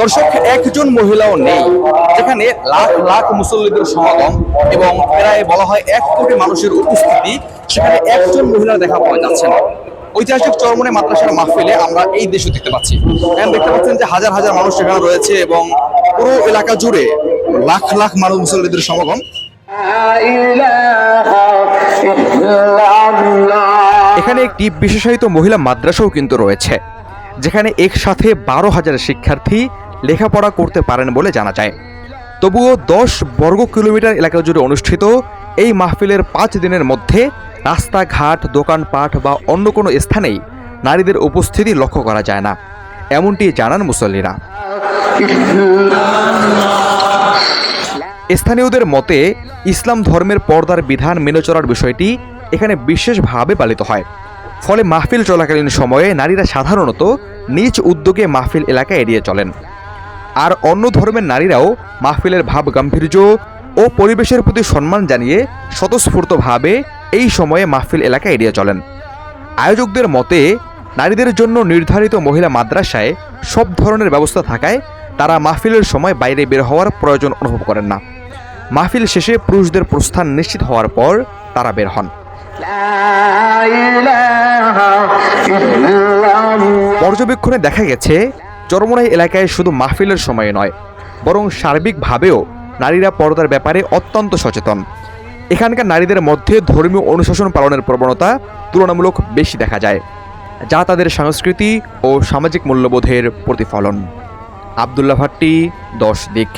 দর্শক, একজন মহিলাও নেই, যেখানে লাখ লাখ মুসল্লিদের সমাগম এবং প্রায় বলা হয় এক কোটি মানুষের উপস্থিতি, সেখানে একজন মহিলা দেখা পাওয়া যাচ্ছে না। ঐতিহাসিক চরমনে মাদ্রাসার মাহফিলে আমরা এই দৃশ্য দেখতে পাচ্ছি। এখানে দেখতে পাচ্ছেন যে হাজার হাজার মানুষ সেখানে রয়েছে এবং পুরো এলাকা জুড়ে লাখ লাখ মানুষ মুসল্লিদের সমাগম। এখানে একটি বিশেষায়িত মহিলা মাদ্রাসাও কিন্তু রয়েছে, যেখানে একসাথে বারো হাজার শিক্ষার্থী লেখাপড়া করতে পারেন বলে জানা যায়। তবুও দশ বর্গ কিলোমিটার এলাকা জুড়ে অনুষ্ঠিত এই মাহফিলের পাঁচ দিনের মধ্যে রাস্তাঘাট, দোকানপাট বা অন্য কোনো স্থানেই নারীদের উপস্থিতি লক্ষ্য করা যায় না। এমনটি জানান মুসল্লিরা। স্থানীয়দের মতে, ইসলাম ধর্মের পর্দার বিধান মেনে চলার বিষয়টি এখানে বিশেষভাবে পালিত হয়। ফলে মাহফিল চলাকালীন সময়ে নারীরা সাধারণত নিজ উদ্যোগে মাহফিল এলাকা এড়িয়ে চলেন। আর অন্য ধর্মের নারীরাও মাহফিলের ভাব গাম্ভীর্য ও পরিবেশের প্রতি সম্মান জানিয়ে স্বতঃস্ফূর্তভাবে এই সময়ে মাহফিল এলাকা এড়িয়ে চলেন। আয়োজকদের মতে, নারীদের জন্য নির্ধারিত মহিলা মাদ্রাসায় সব ধরনের ব্যবস্থা থাকায় তারা মাহফিলের সময় বাইরে বের হওয়ার প্রয়োজন অনুভব করেন না। মাহফিল শেষে পুরুষদের প্রস্থান নিশ্চিত হওয়ার পর তারা বের হন। পর্যবেক্ষণে দেখা গেছে চরমনাই এলাকায় শুধু মাহফিলের সময় নয়, বরং সার্বিকভাবেও নারীরা পর্দার ব্যাপারে অত্যন্ত সচেতন। এখানকার নারীদের মধ্যে ধর্মীয় অনুশাসন পালনের প্রবণতা তুলনামূলক বেশি দেখা যায়, যা তাদের সংস্কৃতি ও সামাজিক মূল্যবোধের প্রতিফলন। আবদুল্লাহ ভাট্টি, দশ দিক।